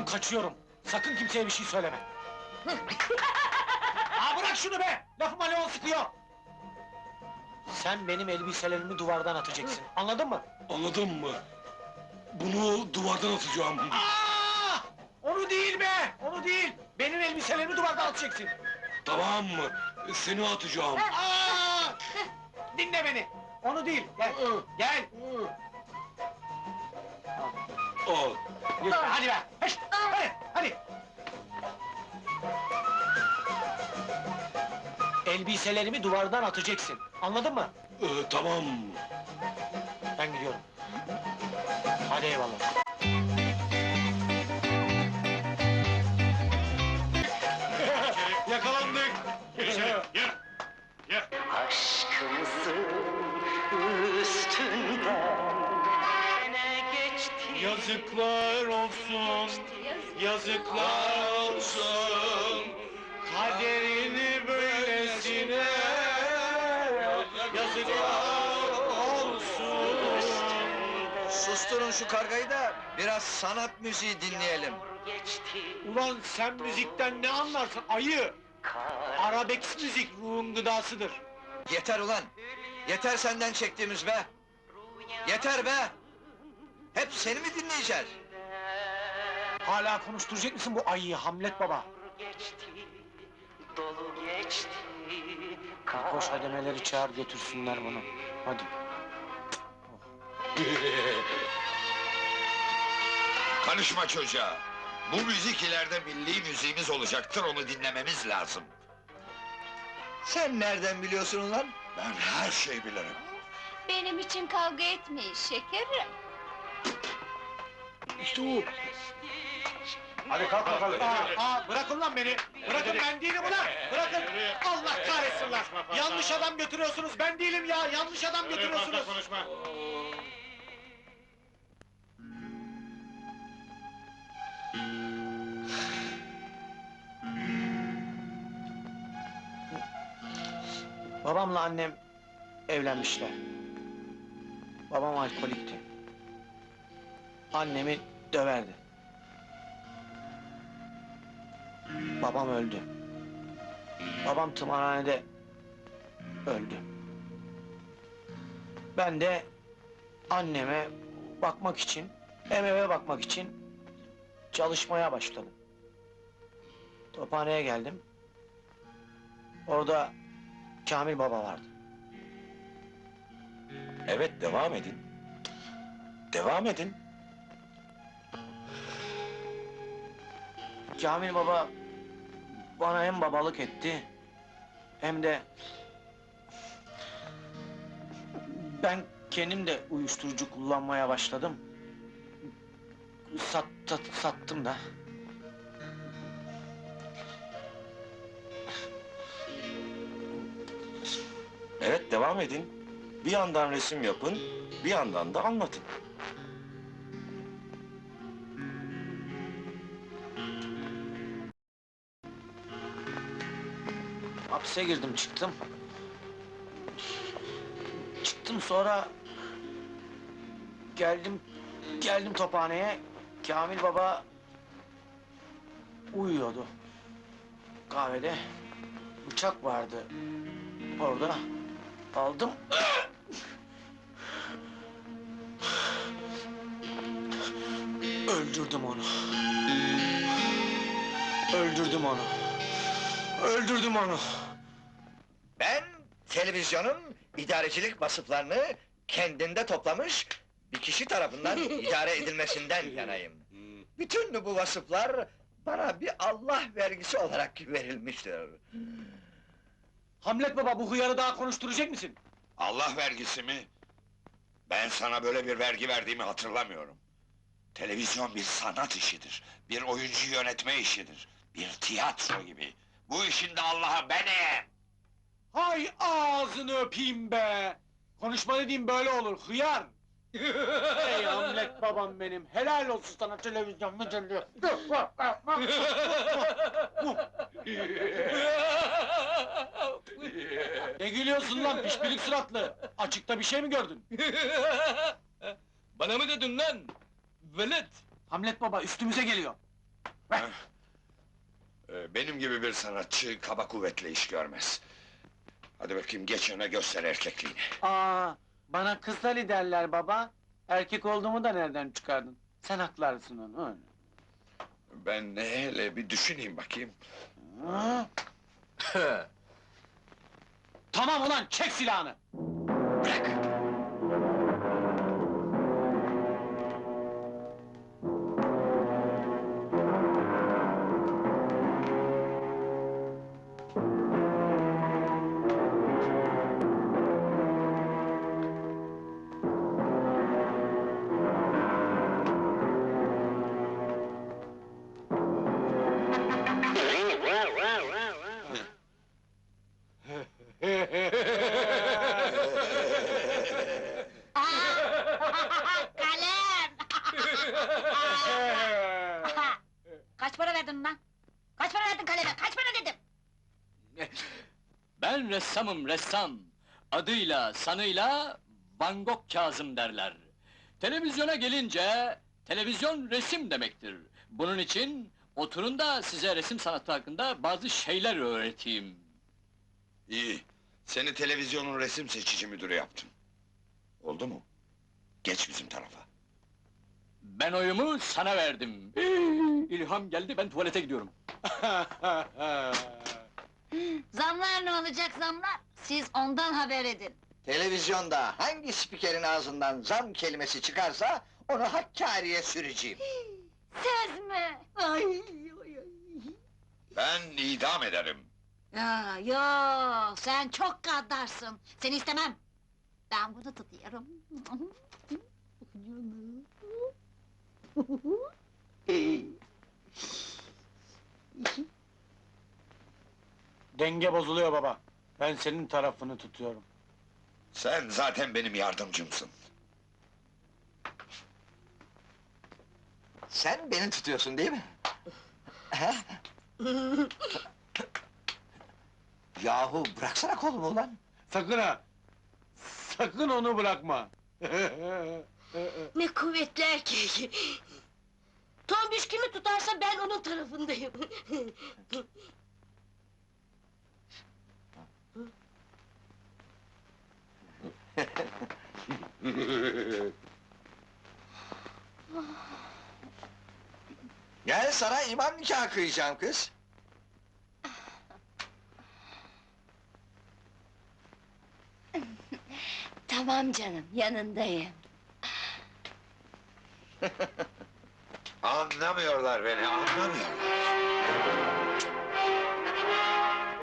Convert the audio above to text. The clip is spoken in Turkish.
Bugün kaçıyorum. Sakın kimseye bir şey söyleme. Aa bırak şunu be! Lafıma ne sıkıyor? Sen benim elbiselerimi duvardan atacaksın. Anladın mı? Anladın mı? Bunu duvardan atacağım. Aa! Onu değil be! Onu değil! Benim elbiselerimi duvardan atacaksın. Tamam mı? Seni atacağım. Aa! Dinle beni. Onu değil. Gel. Gel. Al. Yürü, hadi be. Hış, hadi, hadi. Elbiselerimi duvardan atacaksın. Anladın mı? Ee, tamam. Ben gidiyorum. Hadi eyvallah. Yakalandık. Aşkımızın üstünden ne geçti Yazıklar olsun. Yazıklar olsun. Kaderini böylesine. Yazıklar olsun. Susturun şu kargayı da biraz sanat müziği dinleyelim. Ulan sen müzikten ne anlarsın ayı? kar Arabesk müzik ruhun gıdasıdır. Yeter ulan! Yeter senden çektiğimiz be! Yeter be! Hep seni mi dinleyeceğiz? Hala konuşturacak mısın bu ayıyı Hamlet baba? geçti dolu geçti Koş hademeleri çağır götürsünler bunu. Hadi. Karışma çocuğa. Bu müzik ileride milli müziğimiz olacaktır, onu dinlememiz lazım. Sen nereden biliyorsun ulan? Ben her şeyi bilirim. Benim için kavga etmeyin şekerim. İşte o. Hadi kalk bakalım. Aa, aa, bırakın lan beni. Bırakın ben değilim ulan. Bırakın. Allah kahretsin lan. Yanlış adam götürüyorsunuz. Ben değilim ya. Yanlış adam götürüyorsunuz. Babamla annem evlenmişler. Babam alkolikti. Annemi döverdi. Babam öldü. Babam tımarhanede öldü. Ben de anneme bakmak için, hem eve bakmak için çalışmaya başladım. Tophaneye geldim. Orada Kamil Baba vardı. Evet, devam edin. Devam edin. Kamil Baba bana hem babalık etti hem de ben kendim de uyuşturucu kullanmaya başladım. Sat, sat- sattım da. Evet, devam edin. Bir yandan resim yapın, bir yandan da anlatın. Hapse girdim çıktım. Çıktım sonra geldim geldim tophaneye. Kamil Baba uyuyordu. Kahvede bıçak vardı orada. Aldım. Öldürdüm onu. Öldürdüm onu. Öldürdüm onu. Ben televizyonun idarecilik vasıflarını kendinde toplamış bir kişi tarafından idare edilmesinden yanayım. Bütün bu vasıflar bana bir Allah vergisi olarak verilmiştir. Hamlet baba bu hıyarı daha konuşturacak mısın? Allah vergisi mi? Ben sana böyle bir vergi verdiğimi hatırlamıyorum. Televizyon bir sanat işidir. Bir oyuncu yönetme işidir. Bir tiyatro gibi. Bu işin de Allah'a benim. Hay ağzını öpeyim be! Konuşma dediğim böyle olur, hıyar! Ey Hamlet babam benim, helal olsun sana televizyon müdürlüğü! ne gülüyorsun lan pişpirik suratlı? Açıkta bir şey mi gördün? Bana mı dedin lan? Velet! Hamlet baba üstümüze geliyor. Ee, Benim gibi bir sanatçı kaba kuvvetle iş görmez. Hadi bakayım geç öne göster erkekliğini. Aa, bana kızlar derler baba. Erkek olduğumu da nereden çıkardın? Sen haklarsın onu. öyle. Ben ne hele bir düşüneyim bakayım. Ha? tamam ulan çek silahını. Verdin lan? Kaç para verdin kaleme? Kaç para dedim? Ben ressamım ressam. Adıyla, sanıyla Van Gogh Kazım derler. Televizyona gelince, televizyon resim demektir. Bunun için oturun da size resim sanatı hakkında bazı şeyler öğreteyim. İyi. Seni televizyonun resim seçici müdürü yaptım. Oldu mu? Geç bizim tarafa. Ben oyumu sana verdim. İlham geldi, ben tuvalete gidiyorum. Zamlar ne olacak zamlar? Siz ondan haber edin. Televizyonda hangi spikerin ağzından zam kelimesi çıkarsa onu Hakkari'ye süreceğim. Söz mü? Ay, ay, ay. Ben idam ederim. Ya, yo, sen çok gaddarsın. Seni istemem. Ben bunu tutuyorum. Denge bozuluyor baba. Ben senin tarafını tutuyorum. Sen zaten benim yardımcımsın. Sen beni tutuyorsun değil mi? He? Yahu bıraksana kolumu ulan! Sakın ha! Sakın onu bırakma! Ne kuvvetli erkek! Tombiş kimi tutarsa ben onun tarafındayım. Gel sana imam nikahı kıyacağım kız. Tamam canım, yanındayım. Anlamıyorlar beni, anlamıyorlar.